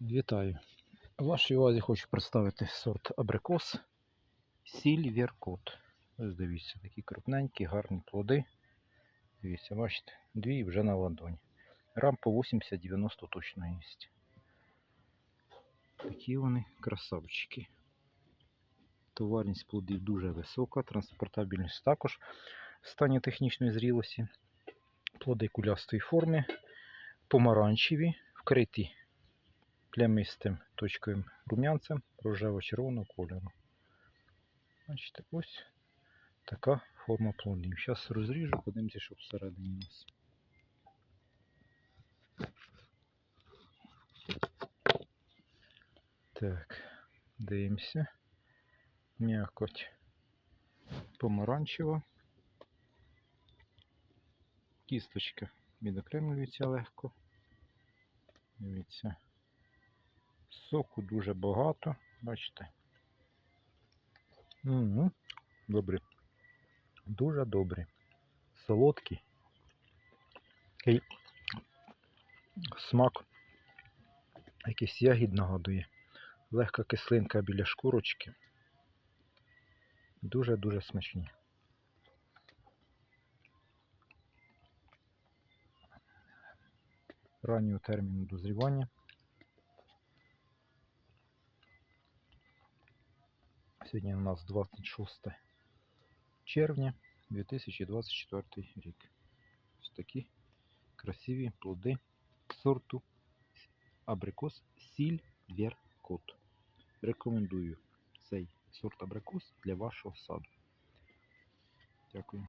Вітаю! Вашій увазі хочу представити сорт абрикос Сільверкот. Ось дивіться, такі крупненькі, гарні плоди. Дивіться, бачите, дві вже на ладоні. Грам по 80-90 точно є. Такі вони красавчики. Товарність плодів дуже висока, транспортабельність також в стані технічної зрілості. Плоди кулястої форми, помаранчеві, вкриті плямистим точковим рум'янцем рожево-червоного кольору. Бачите, ось така форма плодів. Зараз розріжу, подивимося, що всередині у нас. Так, дивимося. М'якоть помаранчева. Кісточка відокремлюється легко. Дивіться. Соку дуже багато, бачите. Угу. Добре. Дуже добре. Солодкий. Такий смак якийсь ягід нагадує. Легка кислинка біля шкурочки. Дуже-дуже смачні. Раннього терміну дозрівання. Сьогодні у нас 26 червня 2024 рік. Ось такі красиві плоди сорту абрикос Сільверкот. Рекомендую цей сорт абрикос для вашого саду. Дякую.